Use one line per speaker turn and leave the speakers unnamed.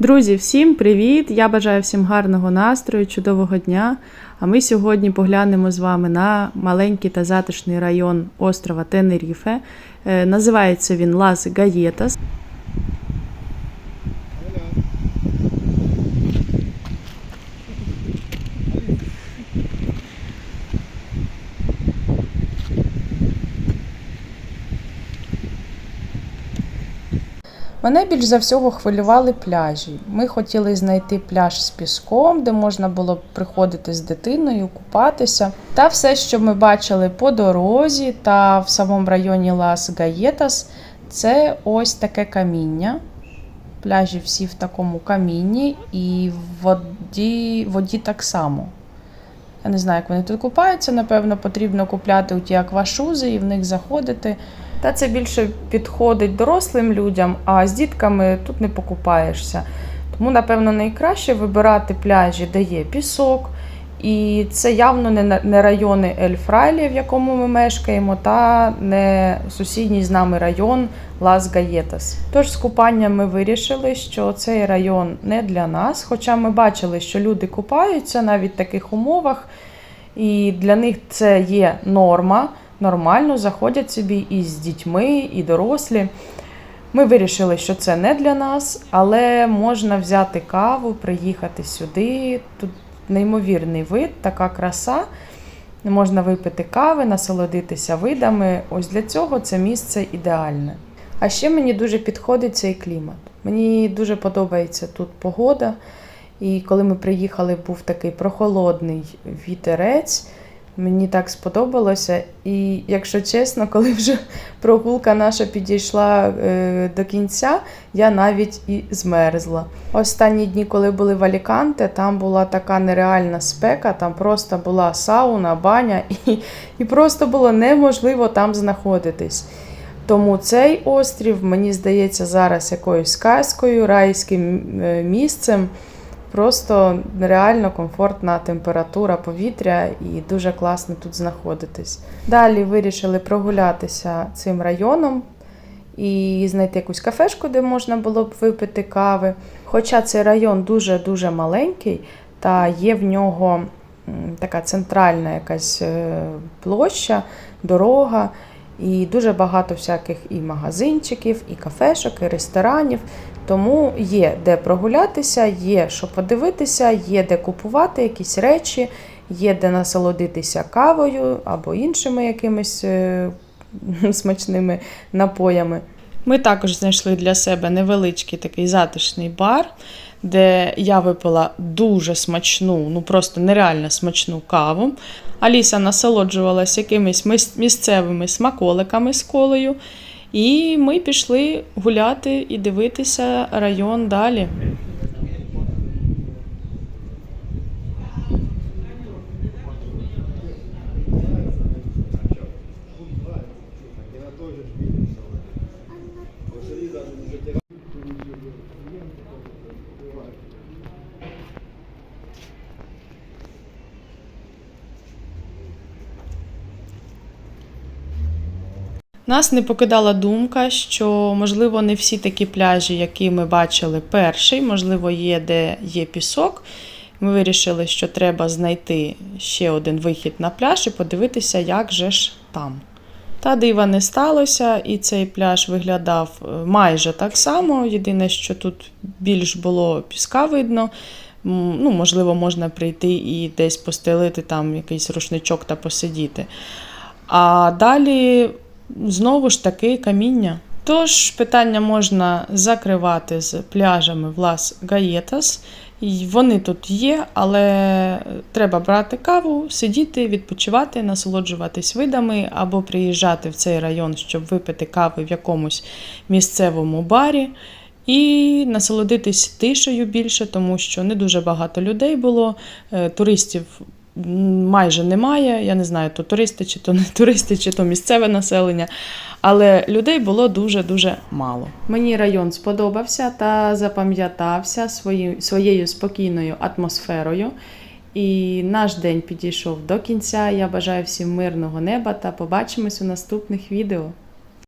Друзі, всім привіт! Я бажаю всім гарного настрою, чудового дня. А ми сьогодні поглянемо з вами на маленький та затишний район острова Тенеріфе. Е, Називається він Лас Гаєтас. Мене більш за всього хвилювали пляжі. Ми хотіли знайти пляж з піском, де можна було б приходити з дитиною, купатися. Та все, що ми бачили по дорозі та в самому районі Лас Гаєтас, це ось таке каміння. Пляжі всі в такому камінні, і в воді, воді так само. Я не знаю, як вони тут купаються. Напевно, потрібно купляти ті аквашузи і в них заходити. Та це більше підходить дорослим людям, а з дітками тут не покупаєшся. Тому, напевно, найкраще вибирати пляжі, де є пісок. І це явно не райони Ель-Фрайлі, в якому ми мешкаємо, та не сусідній з нами район Лас Гаєтас. Тож з купанням ми вирішили, що цей район не для нас. Хоча ми бачили, що люди купаються навіть в таких умовах, і для них це є норма. Нормально заходять собі і з дітьми, і дорослі. Ми вирішили, що це не для нас, але можна взяти каву, приїхати сюди. Тут неймовірний вид, така краса. Можна випити кави, насолодитися видами. Ось для цього це місце ідеальне. А ще мені дуже підходить цей клімат. Мені дуже подобається тут погода. І коли ми приїхали, був такий прохолодний вітерець. Мені так сподобалося. І якщо чесно, коли вже прогулка наша підійшла е, до кінця, я навіть і змерзла. Останні дні, коли були в Аліканте, там була така нереальна спека, там просто була сауна, баня, і, і просто було неможливо там знаходитись. Тому цей острів, мені здається, зараз якоюсь казкою, райським е, місцем. Просто нереально комфортна температура повітря і дуже класно тут знаходитись. Далі вирішили прогулятися цим районом і знайти якусь кафешку, де можна було б випити кави. Хоча цей район дуже-дуже маленький, та є в нього така центральна якась е, площа, дорога. І дуже багато всяких і магазинчиків, і кафешок, і ресторанів. Тому є де прогулятися, є що подивитися, є де купувати якісь речі, є де насолодитися кавою або іншими якимись е, смачними напоями. Ми також знайшли для себе невеличкий такий затишний бар, де я випила дуже смачну, ну просто нереально смачну каву. Аліса насолоджувалася якимись місцевими смаколиками з колою. І ми пішли гуляти і дивитися район далі. Нас не покидала думка, що можливо не всі такі пляжі, які ми бачили перший, можливо, є де є пісок. Ми вирішили, що треба знайти ще один вихід на пляж і подивитися, як же ж там. Та дива не сталося, і цей пляж виглядав е, майже так само. Єдине, що тут більш було піска видно. Ну, можливо, можна прийти і десь постелити там якийсь рушничок та посидіти. А далі знову ж таки каміння. Тож питання можна закривати з пляжами в Лас Гаєтас. Вони тут є, але треба брати каву, сидіти, відпочивати, насолоджуватись видами або приїжджати в цей район, щоб випити кави в якомусь місцевому барі. І насолодитись тишею більше, тому що не дуже багато людей було, е, туристів майже немає. Я не знаю, то туристи, чи то не туристи, чи то місцеве населення. Але людей було дуже-дуже мало. Мені район сподобався та запам'ятався свої, своєю спокійною атмосферою. І наш день підійшов до кінця. Я бажаю всім мирного неба та побачимось у наступних відео.